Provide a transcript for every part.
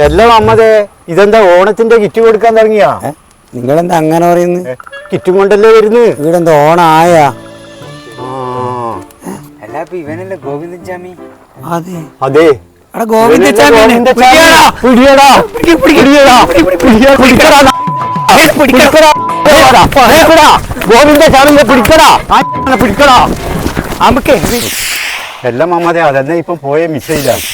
എല്ലാം അമ്മതേ ഇതെന്താ ഓണത്തിന്റെ കിറ്റ് കൊടുക്കാൻ തുടങ്ങിയാ? നിങ്ങൾ നിങ്ങളെന്താ അങ്ങനെ പറയുന്നത് കിറ്റും കൊണ്ടല്ലേ വരുന്നു? ഇവിടെ എന്താ ഓണായാ ഇവനല്ലേ ഗോവിന്ദൻ ചാമി അതെ. അതെ ഗോവിന്ദ ചാമിനെ പിടിക്കടാ. പിടിക്കടാ. നമുക്ക് എല്ലാം അമ്മതേ അതെന്നെ ഇപ്പം പോയ മിസ്സൈലാണ്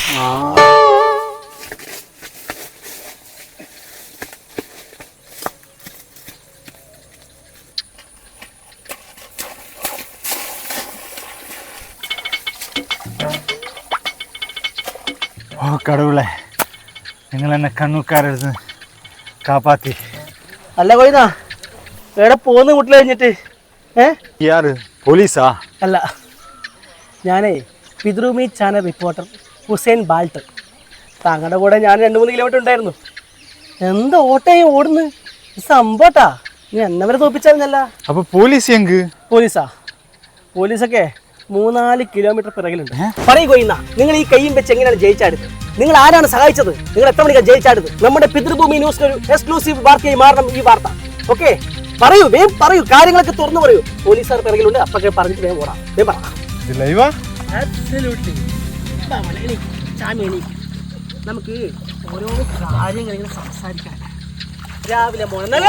ഓ കടവുളെ നിങ്ങൾ എന്നെ കണ്ണൂക്കാരെടുത്ത് കാപ്പാത്തി. അല്ല കൊയ്ന എവിടെ പോന്ന് വീട്ടിൽ കഴിഞ്ഞിട്ട്? ഏ? ഇയാൾ പോലീസാ? അല്ല. ഞാനേ പിദ്രൂമി ചാനൽ റിപ്പോർട്ടർ ഹുസൈൻ ബാൾട്ട് താങ്കളുടെ കൂടെ ഞാൻ രണ്ട് മൂന്ന് കിലോമീറ്റർ ഉണ്ടായിരുന്നു. എന്താ ഓട്ടേ ഓടുന്നു? സംഭവട്ടാ. നീ എന്നവരെ വരെ തോപ്പിച്ചായിരുന്നല്ല അപ്പൊ പോലീസ് എങ്ക്? പോലീസാ. പോലീസൊക്കെ മൂന്നാൽ കിലോമീറ്റർ പിറകിലുണ്ട്. പറയൂ കൊയ്യുന്ന നിങ്ങൾ ഈ കൈയും വെച്ച് എങ്ങനെയാണ് ജയിച്ചാടുത് നിങ്ങൾ ആരാണ് സഹായിച്ചത്? നിങ്ങൾ എത്ര മണിക്കാണ് ജയിച്ചാടുത് നമ്മുടെ പിതൃഭൂമി ന്യൂസിന് ഒരു എക്സ്ക്ലൂസീവ് വാർത്തയായി മാറണം ഈ വാർത്ത. ഓക്കെ? പറയൂ വേം പറയൂ കാര്യങ്ങളൊക്കെ തുറന്നു പറയൂ. പോലീസുകാർ പിറകിലുണ്ട് അപ്പൊക്കെ പറഞ്ഞിട്ട് വേഗം ഓടാം. വേം പറ. നമുക്ക് ഓരോ കാര്യങ്ങൾ ഇങ്ങനെ സംസാരിക്കാൻ. രാവിലെ മോനെ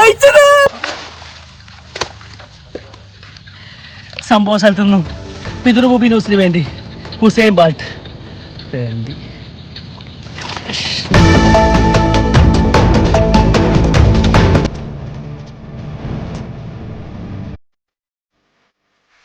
സംഭവ സ്ഥലത്തു നിന്നും പിതൃഭൂമി ന്യൂസിന് വേണ്ടി ഹുസൈൻ ബാൾട്ട് വേണ്ടി.